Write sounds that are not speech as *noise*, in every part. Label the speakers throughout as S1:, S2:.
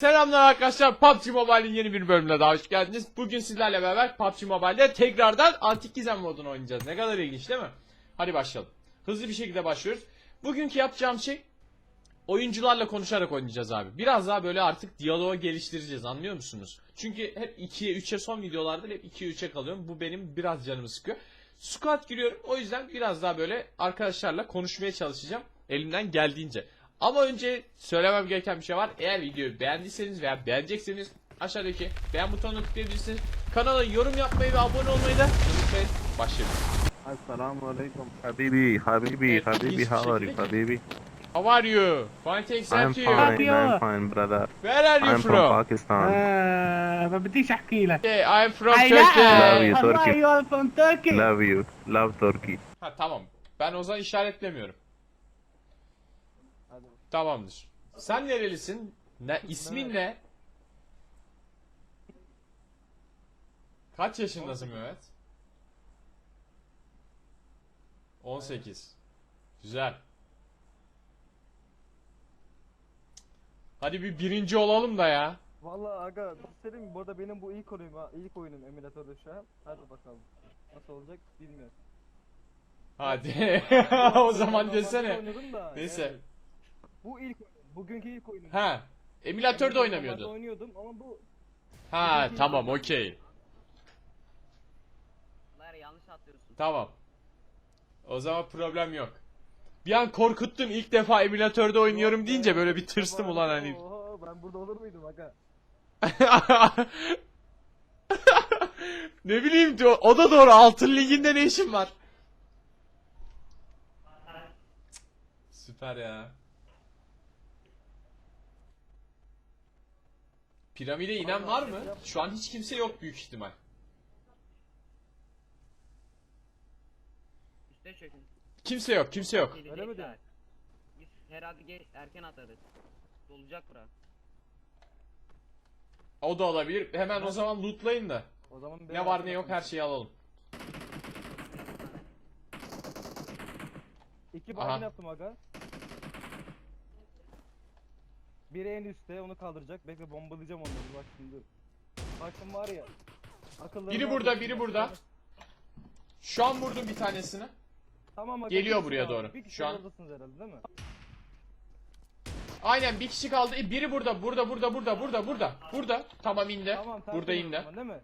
S1: Selamlar arkadaşlar PUBG Mobile'in yeni bir bölümüne daha hoş geldiniz. Bugün sizlerle beraber PUBG Mobile'de tekrardan Antik Gizem modunu oynayacağız. Ne kadar ilginç değil mi? Hadi başlayalım. Hızlı bir şekilde başlıyoruz. Bugünkü yapacağım şey oyuncularla konuşarak oynayacağız abi. Biraz daha böyle artık diyaloğu geliştireceğiz anlıyor musunuz? Çünkü hep 2'ye 3'e son videolarda hep 2'ye 3'e kalıyorum. Bu benim biraz canımı sıkıyor. Squad giriyorum. O yüzden biraz daha böyle arkadaşlarla konuşmaya çalışacağım. Elimden geldiğince. Ama önce söylemem gereken bir şey var. Eğer videoyu beğendiyseniz veya beğenecekseniz aşağıdaki beğen butonuna tıklayabilirsiniz. Kanala yorum yapmayı ve abone olmayı da unutmayın. Başlayalım.
S2: Assalamu alaikum, Habibi, Habibi,
S1: Evet,
S2: Habibi,
S1: ilginç
S2: how are
S1: bir
S2: you,
S1: şekilde-
S2: Habibi?
S1: How are you? Fine thanks
S2: I'm
S1: and
S2: fine,
S1: you.
S2: I'm fine, brother.
S1: Where are you
S2: I'm from
S1: from?
S2: Pakistan.
S3: آه ما بديش احكي لك
S1: Okay, I'm from
S3: أي
S1: Turkey.
S2: Love you,
S3: لا والله
S2: Turkey.
S3: يو فروم تركي
S2: Love you, love Turkey.
S1: Ha tamam. Ben o zaman işaretlemiyorum. Tamamdır. Sen nerelisin? Ne ismin ne? Kaç yaşındasın Mehmet? 18. Güzel. Hadi bir birinci olalım da ya.
S4: Vallahi aga bir şey söyleyeyim mi? Bu arada benim bu ilk oyunum ha. ilk oyunum emülatörde şu an. Hadi bakalım. Nasıl olacak bilmiyorum.
S1: Hadi. *laughs* o zaman desene.
S4: oynadım da,
S1: Neyse.
S4: yani bu ilk oyunum. Bugünkü ilk oyunum.
S1: Ha. Emülatörde oynamıyordun.
S4: oynuyordum ama bu
S1: Ha tamam okey.
S5: Yanlış atlıyorsun.
S1: Tamam. O zaman problem yok. Bir an korkuttun ilk defa emülatörde oynuyorum deyince böyle bir tırstım ulan hani.
S4: Oho, ben burada olur muydum aga? *laughs*
S1: ne bileyim diyor. O da doğru. Altın liginde ne işin var? Süper ya. Piramide inen var mı? Şu an hiç kimse yok büyük ihtimal.
S5: Üste çökün.
S1: Kimse yok, kimse yok.
S5: Gelecekler.
S4: mi diyorsun?
S5: Biz herhalde ge- erken atarız. Dolacak bura.
S1: O da olabilir. Hemen o zaman lootlayın da.
S4: O zaman
S1: Ne var ne yok her şeyi alalım.
S4: İki
S1: Aha.
S4: baygın yaptım aga. Biri en üstte onu kaldıracak. Bekle bombalayacağım onları bak şimdi. Bak şimdi var ya. Akılları
S1: Biri burada, biri burada. Şu an vurdum bir tanesini.
S4: Tamam aga,
S1: Geliyor buraya
S4: kaldı.
S1: doğru.
S4: Bir kişi
S1: Şu an-
S4: oradasınız herhalde değil mi?
S1: Aynen bir kişi kaldı. E, Biri burada, burada, burada, burada, burada, burada. Burada. Tamam indi.
S4: Tamam tamam.
S1: burada indi.
S4: Değil mi?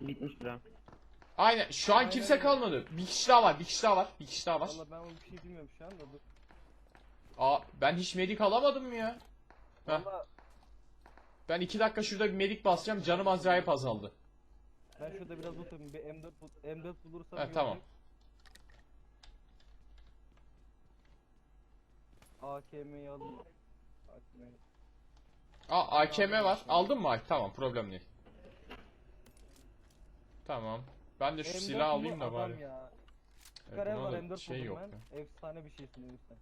S5: Bitmiş bura.
S1: Aynen. Şu an
S4: Aynen
S1: kimse
S4: öyle.
S1: kalmadı. Bir kişi daha var. Bir kişi daha var. Bir kişi daha var.
S4: Valla ben o bir şey bilmiyorum şu anda. Dur.
S1: Aa ben hiç medik alamadım mı ya? Heh.
S4: Valla
S1: Ben iki dakika şurada bir medik basacağım. Canım acayip azaldı.
S4: ben şurada biraz oturayım. Bir M4 bul M4 bulursam iyi
S1: tamam.
S4: AKM'yi alayım. AKM'yi.
S1: Aa AKM var. Aldın mı? Tamam problem değil. Tamam. Ben de şu
S4: M4
S1: silah alayım da
S4: Adam
S1: bari.
S4: Ya.
S1: Evet,
S4: Karev var
S1: da
S4: M4
S1: şey
S4: buldum
S1: yok
S4: ben. Efsane bir şeysin yüzden.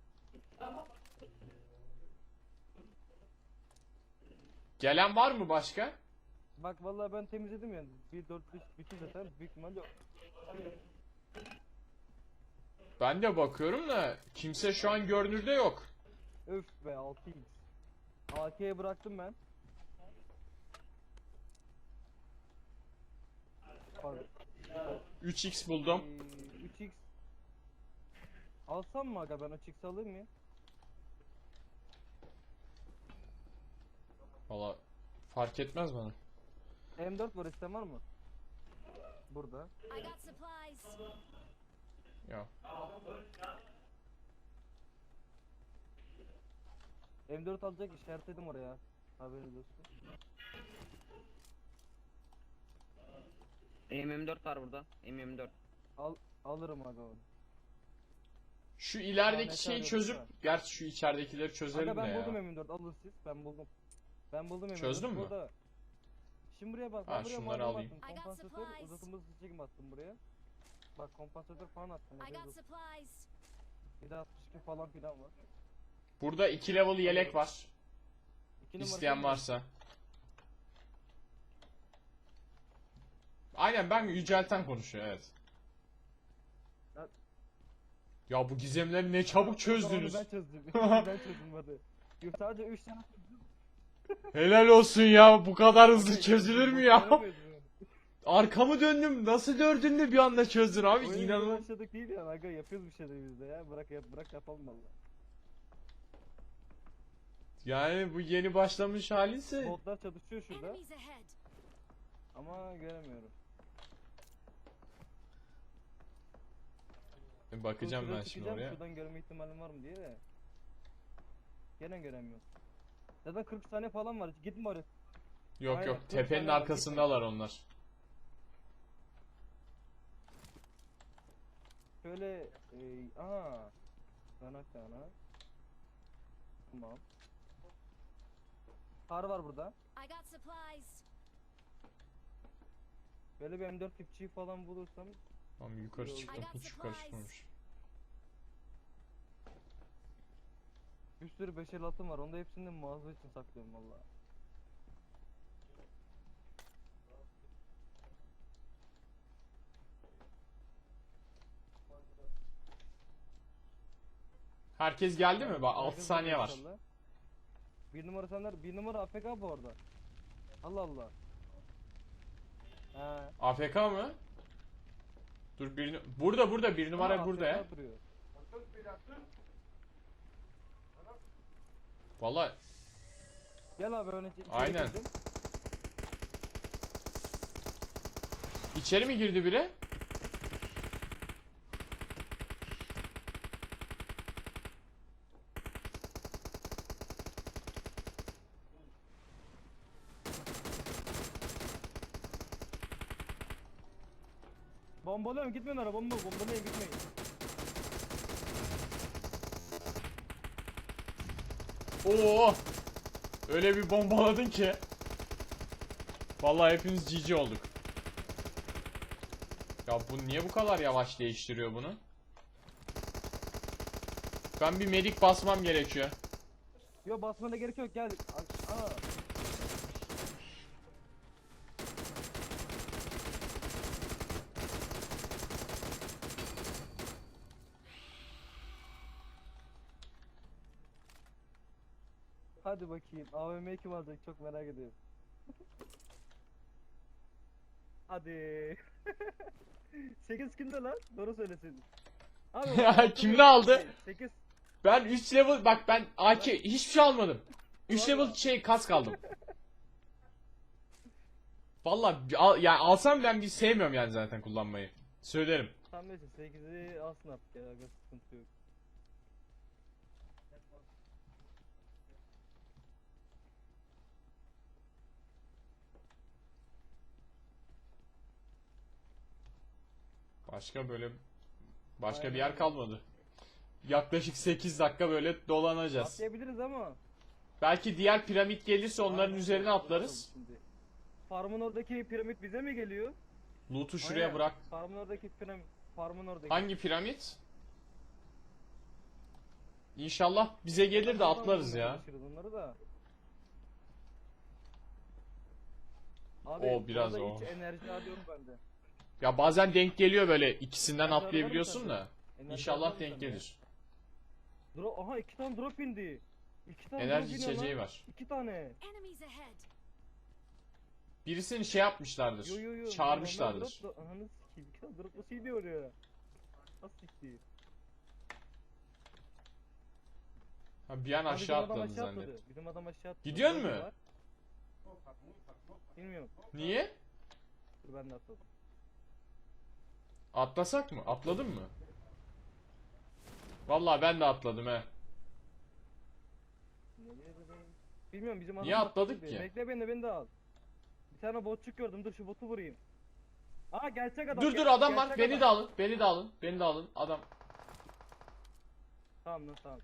S1: Gelen var mı başka?
S4: Bak vallahi ben temizledim yani. Bir 4 5 bütün zaten büyük ihtimalle
S1: Ben de bakıyorum da kimse şu an görünürde yok.
S4: öf be 6x. AK'ye bıraktım ben. Pardon.
S1: 3x buldum.
S4: Ee, 3x. Alsam mı aga ben 3x alayım mı?
S1: Valla fark etmez bana.
S4: M4 var isteyen var mı? Burada.
S6: I got supplies.
S1: Ya.
S4: M4 alacak işaretledim oraya. Haberiniz olsun.
S5: M24 var burada. M24.
S4: Al alırım aga onu.
S1: Şu ilerideki şeyi çözüp gerçi şu içeridekileri çözelim
S4: Aga
S1: de
S4: ben
S1: ya.
S4: buldum M24 alın siz. Ben buldum. Ben buldum M24.
S1: Çözdün mü?
S4: Burada. Şimdi buraya bak.
S1: Ha,
S4: Ben buraya
S1: şunları
S4: malzeme
S1: alayım.
S4: attım.
S6: I got
S4: Kompansatör
S6: supplies.
S4: uzatılmış çekim attım buraya. Bak kompansatör falan attım.
S6: I got supplies.
S4: Bir de 62 falan filan var.
S1: Burada 2 level yelek var.
S4: İki
S1: İsteyen
S4: mi?
S1: varsa. Aynen ben yücelten konuşuyor evet.
S4: Ya-
S1: bu gizemleri ne çabuk çözdünüz.
S4: Ben çözdüm. *laughs* ben çözdüm hadi. Yok sadece 3 tane. *laughs*
S1: Helal olsun ya bu kadar hızlı çözülür mü ya? Arkamı döndüm nasıl dördünde bir anda çözdün abi
S4: Oyun
S1: inanılmaz.
S4: başladık değil ya aga yapıyoruz bir şeyler biz de ya. Bırak yap bırak yapalım valla.
S1: Yani bu yeni başlamış haliyse.
S4: Botlar çatışıyor şurada ama göremiyorum.
S1: Bakacağım
S4: Şuraya
S1: ben şimdi
S4: çıkacağım,
S1: oraya.
S4: Şuradan görme ihtimalim var mı diye de. Gene göremiyorum. Zaten 40 saniye falan var. Gitme oraya.
S1: Yok
S4: Aynen,
S1: yok
S4: kırk
S1: tepenin
S4: tane var,
S1: arkasındalar onlar.
S4: Şöyle e, aa kana kana. Tamam. Kar var burada.
S6: I got supplies.
S4: Böyle bir M4 tipçiyi falan bulursam
S1: Tamam yukarı çıktım hiç yukarı çıkmamış.
S4: bir sürü 5 el atım var. Onu da hepsini de mağaza için saklıyorum valla.
S1: Herkes geldi mi? Bak 6
S4: Herkes
S1: saniye var.
S4: Bir numara senler, bir numara AFK bu arada. Allah Allah. He.
S1: AFK mı? Dur bir burada burada bir numara
S4: ama
S1: burada ya.
S4: AFK duruyor.
S1: Vallahi
S4: Gel abi içeri
S1: Aynen.
S4: girdim.
S1: içeri mi girdi biri?
S4: Bombalıyorum gitmeyin ara bomba bombalayın gitmeyin.
S1: Oo! Öyle bir bombaladın ki. Vallahi hepimiz GG olduk. Ya bu niye bu kadar yavaş değiştiriyor bunu? Ben bir medik basmam gerekiyor.
S4: Yo basmana gerek yok gel. A- Aa. Hadi bakayım. AVM'yi kim alacak çok merak ediyorum. Hadi. *laughs* 8 kimde lan? Doğru söylesin. Abi,
S1: Ya, kimde aldı?
S4: 8
S1: Ben 3 level bak ben AK hiçbir şey almadım. 3
S4: Vallahi.
S1: level şey kas kaldım. Vallahi bir al, yani alsam ben bir sevmiyorum yani zaten kullanmayı. Söylerim.
S4: Tam neyse 8'i alsın artık ya sıkıntı yok.
S1: Başka böyle başka bir
S4: Aynen
S1: yer
S4: öyle.
S1: kalmadı. Yaklaşık 8 dakika böyle dolanacağız.
S4: Atlayabiliriz ama.
S1: Belki diğer piramit gelirse onların
S4: Aynen.
S1: üzerine atlarız.
S4: Şimdi. Farmın oradaki piramit bize mi geliyor?
S1: Loot'u şuraya
S4: Aynen.
S1: bırak.
S4: Farmın oradaki piramit. Farmın oradaki.
S1: Hangi piramit? İnşallah bize gelir de atlarız ya.
S4: Onları da. Abi,
S1: O biraz o.
S4: Hiç enerji alıyorum bende.
S1: Ya bazen denk geliyor böyle ikisinden atlayabiliyorsun da.
S4: Enerji
S1: İnşallah denk gelir.
S4: Drop, aha iki tane drop indi. İki tane
S1: Enerji
S4: drop
S1: içeceği
S4: lan.
S1: var.
S4: İki tane.
S1: Birisini şey yapmışlardır.
S4: Yo yo yo.
S1: Çağırmışlardır.
S4: ananı sikeyim. İki tane drop nasıl iniyor oraya? Nasıl sikeyim?
S1: Ha, bir an
S4: Abi
S1: aşağı
S4: bizim adam
S1: atladın
S4: aşağı
S1: zannettim.
S4: atladı. Bizim adam aşağı atladı.
S1: Gidiyor mu?
S4: Bilmiyorum.
S1: Niye?
S4: Dur ben de atladım.
S1: Atlasak mı? Atladın mı? Vallahi ben de atladım he.
S4: Bilmiyorum bizim
S1: Niye
S4: atladı
S1: atladık ki?
S4: Bekle beni de beni de al. Bir tane botçuk gördüm dur şu botu vurayım. Aa gerçek adam.
S1: Dur dur adam var.
S4: gerçek
S1: Beni
S4: adam.
S1: de alın. Beni de alın. Beni de alın. Adam.
S4: Tamam lan tamam.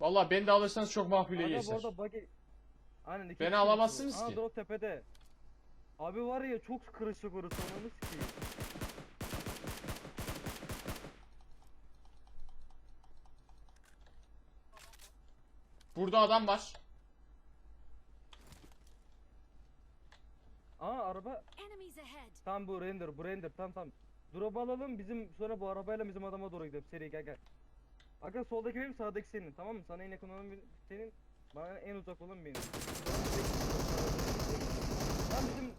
S1: Vallahi beni de alırsanız çok makbule
S4: Aga bu
S1: geçer.
S4: arada buggy... Aynen iki
S1: Beni
S4: kişi
S1: alamazsınız
S4: yapıyor.
S1: ki.
S4: Aa drop tepede. Abi var ya çok kırışık orası ananı sikeyim.
S1: Burada adam var.
S4: Aa araba.
S6: Enemies ahead.
S4: Tam bu render bu render tam tam. Drop alalım bizim sonra bu arabayla bizim adama doğru gidelim seri gel gel. Aga soldaki benim sağdaki senin tamam mı? Sana en yakın olan benim- senin. Bana en uzak olan benim. Lan bizim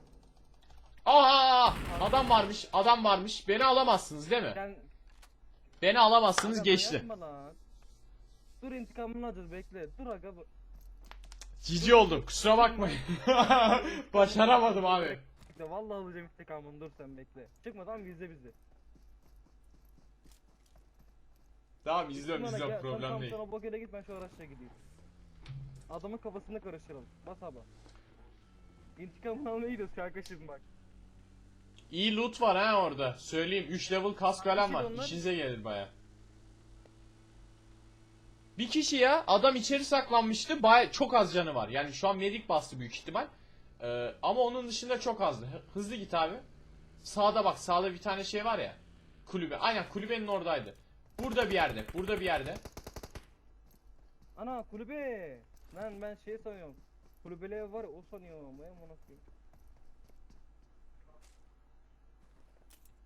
S1: Aa adam varmış adam varmış beni alamazsınız değil mi?
S4: sen
S1: Beni alamazsınız
S4: Aga
S1: geçti.
S4: Dur intikamını alacağız bekle. Dur aga bu.
S1: Cici oldum kusura bakmayın. *laughs* Başaramadım abi.
S4: Bekle vallahi alacağım intikamını dur sen bekle. Çıkma tamam bizde bizde.
S1: Tamam izliyorum
S4: Çıkma
S1: izliyorum problem
S4: tam
S1: değil.
S4: Sana bok yere git ben şu araçla gideyim. Adamın kafasını karıştıralım. Bas abi. İntikamını almaya gidiyoruz kanka şimdi bak.
S1: İyi loot var ha orada. Söyleyeyim 3 level kask falan var.
S4: Hangi onlar?
S1: İşinize gelir baya. Bir kişi ya adam içeri saklanmıştı. Baya çok az canı var. Yani şu an medik bastı büyük ihtimal. Ee, ama onun dışında çok azdı. Hı- Hızlı git abi. Sağda bak sağda bir tane şey var ya. Kulübe. Aynen kulübenin oradaydı. Burada bir yerde. Burada bir yerde.
S4: Ana kulübe. Lan ben şey sanıyorum. Kulübeli ev var ya o sanıyorum. Vay amına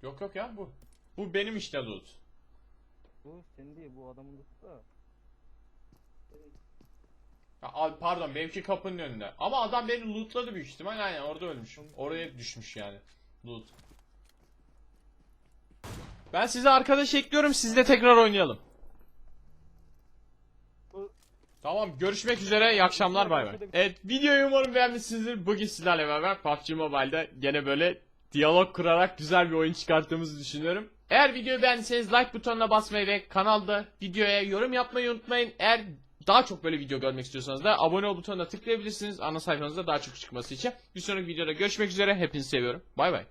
S1: Yok yok ya bu. Bu benim işte loot.
S4: Bu senin değil bu adamın da.
S1: Ya, al- pardon benimki kapının önünde. Ama adam beni lootladı büyük ihtimal. Aynen orada ölmüş. Oraya düşmüş yani. Loot. Ben size arkadaş ekliyorum. Siz de tekrar oynayalım. Tamam görüşmek üzere. İyi akşamlar bay bay. Evet videoyu umarım beğenmişsinizdir. Bugün sizlerle beraber PUBG Mobile'de gene böyle diyalog kurarak güzel bir oyun çıkarttığımızı düşünüyorum. Eğer videoyu beğendiyseniz like butonuna basmayı ve kanalda videoya yorum yapmayı unutmayın. Eğer daha çok böyle video görmek istiyorsanız da abone ol butonuna tıklayabilirsiniz. Ana sayfanızda daha çok çıkması için. Bir sonraki videoda görüşmek üzere. Hepinizi seviyorum. Bay bay.